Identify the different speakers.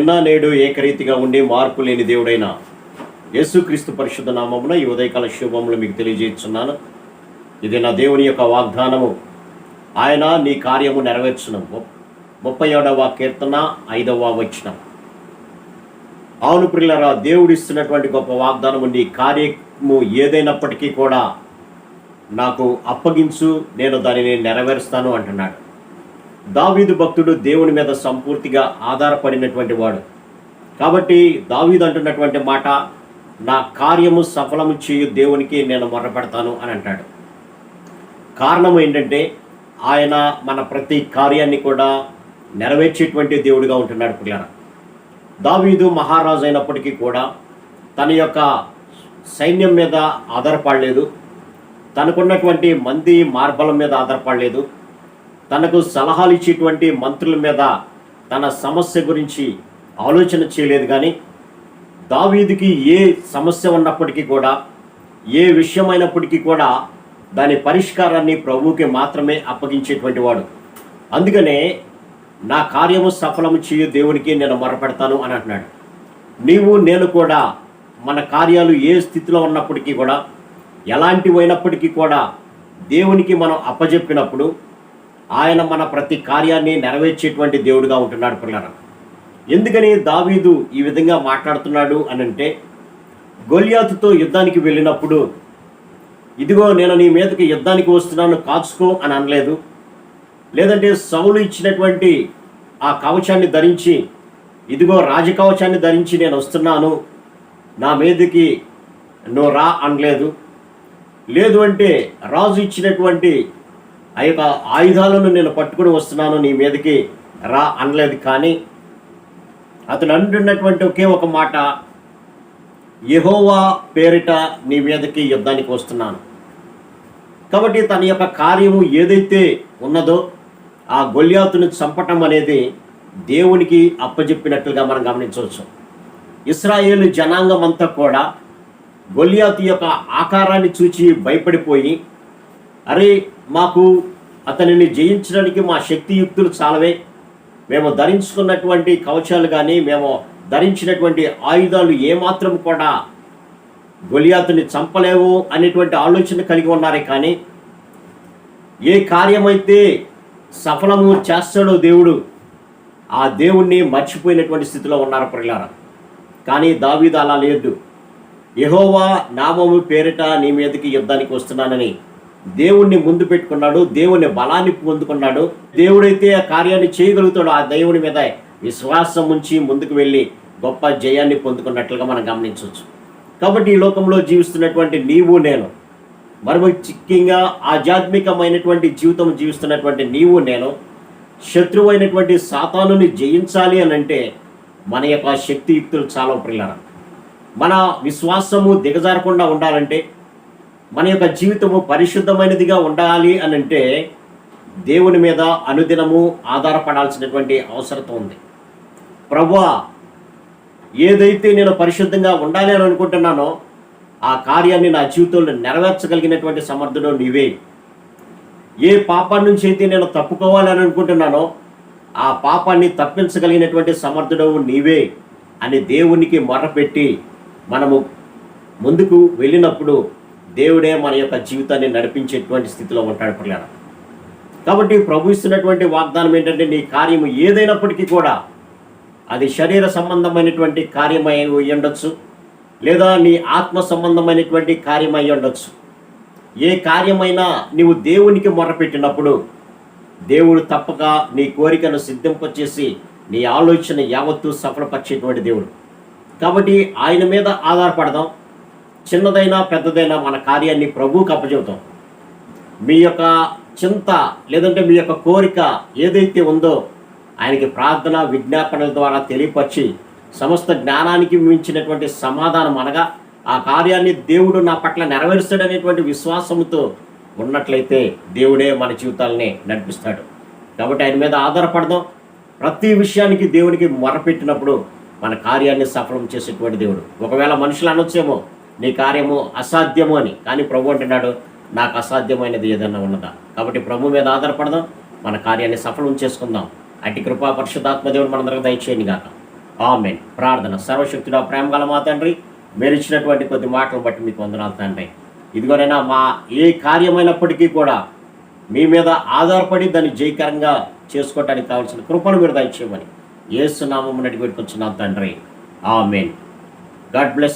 Speaker 1: నిన్న నేడు ఏకరీతిగా ఉండి మార్పు లేని దేవుడైన యేసుక్రీస్తు పరిశుద్ధ నామమున ఈ ఉదయకాల శుభములు మీకు తెలియజేస్తున్నాను. ఇది నా దేవుని యొక్క వాగ్దానము. ఆయన నీ కార్యము నెరవేర్చును. ముప్పై ఏడవ కీర్తన ఐదవ వచనం. అవును ప్రిల్లరా దేవుడు ఇస్తున్నటువంటి గొప్ప వాగ్దానము నీ కార్యము ఏదైనప్పటికీ కూడా నాకు అప్పగించు నేను దానిని నెరవేరుస్తాను అంటున్నాడు. దావీదు భక్తుడు దేవుని మీద సంపూర్తిగా ఆధారపడినటువంటి వాడు. కాబట్టి దావీదు అంటున్నటువంటి మాట నా కార్యము సఫలము చేయు దేవునికి నేను మొరపెడతాను అని అంటాడు. కారణం ఏంటంటే ఆయన మన ప్రతి కార్యాన్ని కూడా నెరవేర్చేటువంటి దేవుడిగా ఉంటున్నాడు పిల్లల దావీదు మహారాజు అయినప్పటికీ కూడా తన యొక్క సైన్యం మీద ఆధారపడలేదు. తనకున్నటువంటి మంది మార్బలం మీద ఆధారపడలేదు. తనకు సలహాలు ఇచ్చేటువంటి మంత్రుల మీద తన సమస్య గురించి ఆలోచన చేయలేదు కానీ దావీదుకి ఏ సమస్య ఉన్నప్పటికీ కూడా ఏ విషయమైనప్పటికీ కూడా దాని పరిష్కారాన్ని ప్రభువుకి మాత్రమే అప్పగించేటువంటి వాడు. అందుకనే నా కార్యము సఫలము చేయు దేవునికి నేను మొరపెడతాను అని అంటున్నాడు. నీవు నేను కూడా మన కార్యాలు ఏ స్థితిలో ఉన్నప్పటికీ కూడా ఎలాంటివైనప్పటికీ కూడా దేవునికి మనం అప్పజెప్పినప్పుడు ఆయన మన ప్రతి కార్యాన్ని నెరవేర్చేటువంటి దేవుడిగా ఉంటున్నాడు పిల్లల ఎందుకని దావీదు ఈ విధంగా మాట్లాడుతున్నాడు అని అంటే గొలియాతుతో యుద్ధానికి వెళ్ళినప్పుడు ఇదిగో నేను నీ మీదకి యుద్ధానికి వస్తున్నాను కాచుకో అని అనలేదు. లేదంటే సౌలు ఇచ్చినటువంటి ఆ కవచాన్ని ధరించి ఇదిగో రాజకవచాన్ని ధరించి నేను వస్తున్నాను నా మీదకి నువ్వు రా అనలేదు. లేదు అంటే రాజు ఇచ్చినటువంటి ఆ యొక్క ఆయుధాలను నేను పట్టుకుని వస్తున్నాను నీ మీదకి. రా అనలేదు కానీ అతను అంటున్నటువంటి ఒకే ఒక మాట యహోవా పేరిట నీ మీదకి యుద్ధానికి వస్తున్నాను. కాబట్టి తన యొక్క కార్యము ఏదైతే ఉన్నదో ఆ గొల్యాతును చంపటం అనేది దేవునికి అప్పజెప్పినట్లుగా మనం గమనించవచ్చు. ఇస్రాయేల్ జనాంగం అంతా కూడా గొల్యాతు యొక్క ఆకారాన్ని చూచి భయపడిపోయి అరే మాకు అతనిని జయించడానికి మా శక్తియుక్తులు చాలవే. మేము ధరించుకున్నటువంటి కవచాలు కానీ మేము ధరించినటువంటి ఆయుధాలు ఏమాత్రం కూడా గొలియాతుని చంపలేవు అనేటువంటి ఆలోచన కలిగి ఉన్నారే కానీ ఏ కార్యమైతే సఫలము చేస్తాడో దేవుడు ఆ దేవుణ్ణి మర్చిపోయినటువంటి స్థితిలో ఉన్నారు ప్రజలారా కానీ దావీదు అలా లేదు. యహోవా నామము పేరిట నీ మీదకి యుద్ధానికి వస్తున్నానని దేవుణ్ణి ముందు పెట్టుకున్నాడు దేవుని బలాన్ని పొందుకున్నాడు దేవుడైతే ఆ కార్యాన్ని చేయగలుగుతాడో ఆ దేవుని మీద విశ్వాసం ఉంచి ముందుకు వెళ్ళి గొప్ప జయాన్ని పొందుకున్నట్లుగా మనం గమనించవచ్చు. కాబట్టి ఈ లోకంలో జీవిస్తున్నటువంటి నీవు నేను మరి ముఖ్యంగా ఆధ్యాత్మికమైనటువంటి జీవితం జీవిస్తున్నటువంటి నీవు నేను శత్రువైనటువంటి సాతానుని జయించాలి అని అంటే మన యొక్క శక్తియుక్తులు చాలా ప్రిల్లర మన విశ్వాసము దిగజారకుండా ఉండాలంటే మన యొక్క జీవితము పరిశుద్ధమైనదిగా ఉండాలి అని అంటే దేవుని మీద అనుదినము ఆధారపడాల్సినటువంటి అవసరం ఉంది. ప్రభువా ఏదైతే నేను పరిశుద్ధంగా ఉండాలి అని అనుకుంటున్నానో ఆ కార్యాన్ని నా జీవితంలో నెరవేర్చగలిగినటువంటి సమర్థుడు నీవే. ఏ పాపం నుంచి అయితే నేను తప్పుకోవాలని అనుకుంటున్నానో ఆ పాపాన్ని తప్పించగలిగినటువంటి సమర్థుడవు నీవే అని దేవునికి మొరపెట్టి మనము ముందుకు వెళ్ళినప్పుడు దేవుడే మన యొక్క జీవితాన్ని నడిపించేటువంటి స్థితిలో ఉంటాడు పిల్లల. కాబట్టి ప్రభు ఇస్తున్నటువంటి వాగ్దానం ఏంటంటే నీ కార్యము ఏదైనప్పటికీ కూడా అది శరీర సంబంధమైనటువంటి కార్యమై ఉండొచ్చు లేదా నీ ఆత్మ సంబంధమైనటువంటి కార్యమై ఉండొచ్చు. ఏ కార్యమైనా నీవు దేవునికి మొరపెట్టినప్పుడు దేవుడు తప్పక నీ కోరికను సిద్ధింపచేసి నీ ఆలోచన యావత్తు సఫలపరిచేటువంటి దేవుడు. కాబట్టి ఆయన మీద ఆధారపడదాం. చిన్నదైనా పెద్దదైనా మన కార్యాన్ని ప్రభువుకి అప్పచెబుతాం. మీ యొక్క చింత లేదంటే మీ యొక్క కోరిక ఏదైతే ఉందో ఆయనకి ప్రార్థన విజ్ఞాపనల ద్వారా తెలియపరిచి సమస్త జ్ఞానానికి మించినటువంటి సమాధానం అనగా ఆ కార్యాన్ని దేవుడు నా పట్ల నెరవేరుస్తాడనేటువంటి విశ్వాసంతో ఉన్నట్లయితే దేవుడే మన జీవితాలని నడిపిస్తాడు. కాబట్టి ఆయన మీద ఆధారపడదాం. ప్రతి విషయానికి దేవునికి మొరపెట్టినప్పుడు మన కార్యాన్ని సఫలం చేసేటువంటి దేవుడు. ఒకవేళ మనుషులు అనొచ్చేమో నీ కార్యము అసాధ్యము అని. కానీ ప్రభు అంటున్నాడు నాకు అసాధ్యమైనది ఏదైనా ఉన్నదా? కాబట్టి ప్రభు మీద ఆధారపడదాం మన కార్యాన్ని సఫలం చేసుకుందాం. అటు కృపా పరిశుద్ధాత్మదేవుడు మనందరికి దయచేయండి గాక. ఆమెన్. ప్రార్థన. సర్వశక్తుడా ప్రేమ గల మా తండ్రి మీరు ఇచ్చినటువంటి కొద్ది మాటలు బట్టి మీకు వందనాలు తండ్రి. ఇదిగోనైనా మా ఏ కార్యమైనప్పటికీ కూడా మీ మీద ఆధారపడి దాన్ని జయకరంగా చేసుకోవటానికి కావాల్సిన కృపను మీరు దయచేయమని. ఏసునామం నడిపెట్టుకొచ్చున్నాం తండ్రి. ఆమెన్. God bless